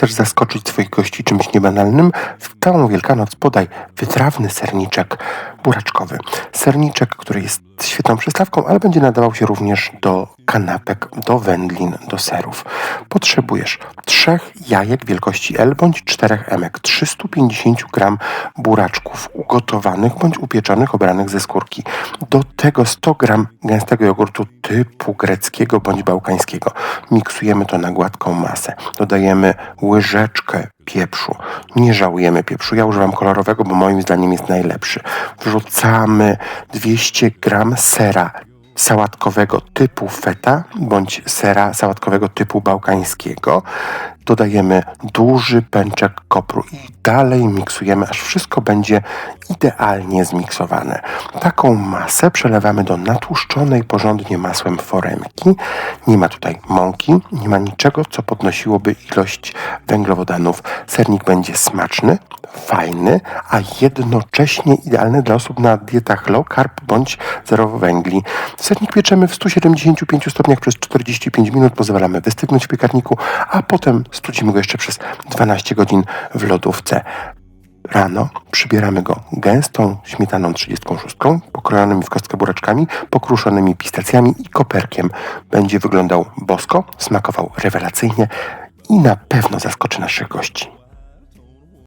chcesz zaskoczyć swoich gości czymś niebanalnym, w całą Wielkanoc podaj wytrawny serniczek buraczkowy. Serniczek, który jest świetną przystawką, ale będzie nadawał się również do kanapek, do wędlin, do serów. Potrzebujesz trzech jajek wielkości L bądź czterech emek, 350 gram buraczków ugotowanych bądź upieczonych, obranych ze skórki. Do tego 100 gram gęstego jogurtu typu greckiego bądź bałkańskiego. Miksujemy to na gładką masę. Dodajemy łyżeczkę pieprzu. Nie żałujemy pieprzu. Ja używam kolorowego, bo moim zdaniem jest najlepszy. Wrzucamy 200 gram sera sałatkowego typu feta bądź sera sałatkowego typu bałkańskiego. Dodajemy duży pęczek kopru i dalej miksujemy, aż wszystko będzie idealnie zmiksowane. Taką masę przelewamy do natłuszczonej porządnie masłem foremki. Nie ma tutaj mąki, nie ma niczego, co podnosiłoby ilość węglowodanów. Sernik będzie smaczny, fajny, a jednocześnie idealny dla osób na dietach low carb bądź zerowo węgli. Sernik pieczemy w 175 stopniach przez 45 minut, pozwalamy wystygnąć w piekarniku, a potem studzimy go jeszcze przez 12 godzin w lodówce. Rano przybieramy go gęstą śmietaną 36, pokrojonymi w kostkę buraczkami, pokruszonymi pistacjami i koperkiem. Będzie wyglądał bosko, smakował rewelacyjnie i na pewno zaskoczy naszych gości.